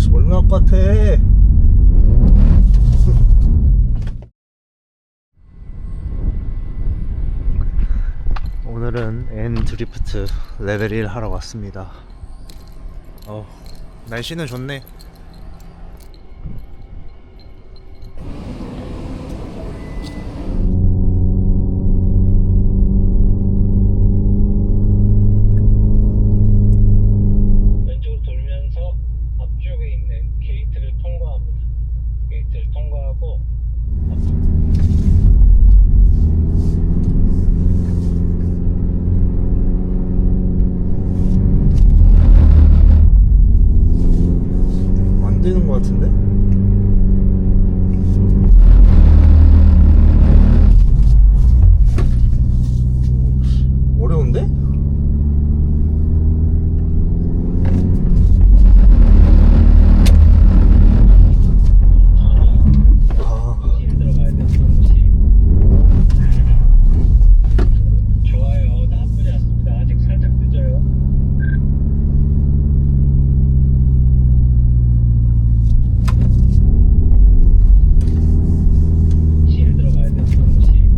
아씨 것 같아. 오늘은 N 드리프트 레벨 1 하러 왔습니다. 어 날씨는 좋네 같은데? 오, 어려운데? 아, 실 들어가야 돼요. 실. 좋아요. 나쁘지 않습니다. 아직 살짝 늦어요. 실 들어가야 돼요. 실.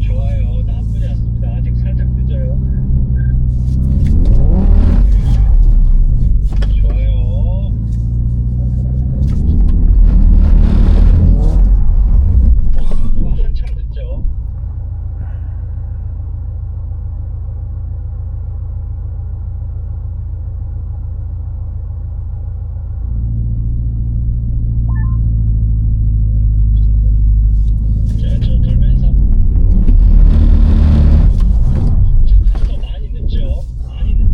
좋아요. 나쁘지 않습니다. 아직 살짝 늦어요. 좋아요. 와, 한참 늦죠? 자, 저 돌면서 또 많이 늦죠? 많이 늦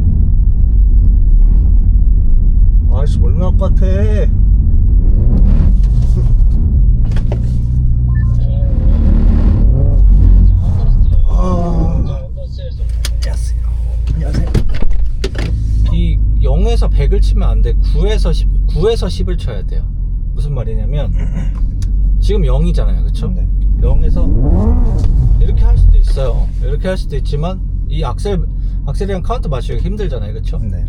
것 같아 아. 안녕하세요 안녕하세요 이 0에서 100을 치면 안 돼. 9에서 10, 9에서 10을 쳐야 돼요. 무슨 말이냐면 지금 0이잖아요. 그렇죠? 네. 0에서 이렇게 할 수도 있어요. 이렇게 할 수도 있지만 이 악셀 악셀이랑 카운트 맞추기가 힘들잖아요. 그렇죠? 네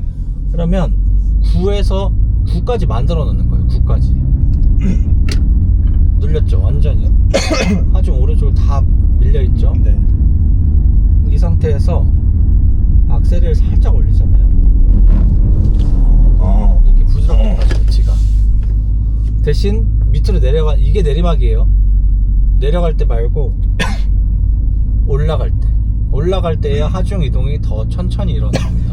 그러면 9에서 9까지 만들어 놓는 거예요. 9까지. 눌렸죠. 완전히. 하중 오른쪽으로 다 밀려 있죠. 네. 이 상태에서 악셀을 살짝 올리잖아요. 어. 이렇게 부드럽게 가죠 위치가 대신 밑으로 내려가 이게 내리막이에요 내려갈 때 말고 올라갈 때 올라갈 때야 하중 이동이 더 천천히 일어납니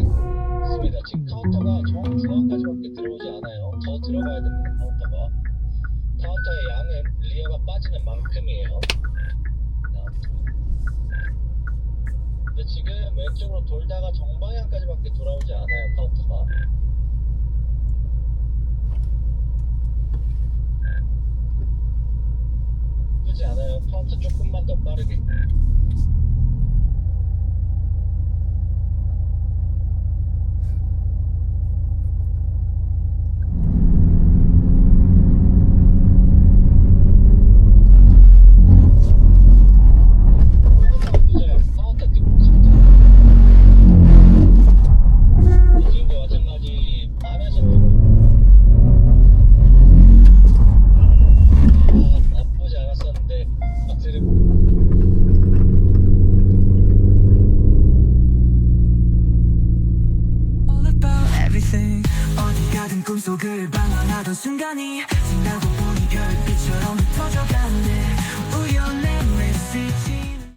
있습니다. 지금 카운터가 정 중앙까지밖에 들어오지 않아요. 더 들어가야 됩니다 카운터가. 카운터의 양은 리어가 빠지는 만큼이에요. 근데 지금 왼쪽으로 돌다가 정방향까지밖에 돌아오지 않아요 카운터가. 나쁘지 않아요. 카운터 조금만 더 빠르게 everything. 어디가든 꿈속을 방황하던 순간이 지나고 보니 별빛처럼 터져간대 우연의 메시지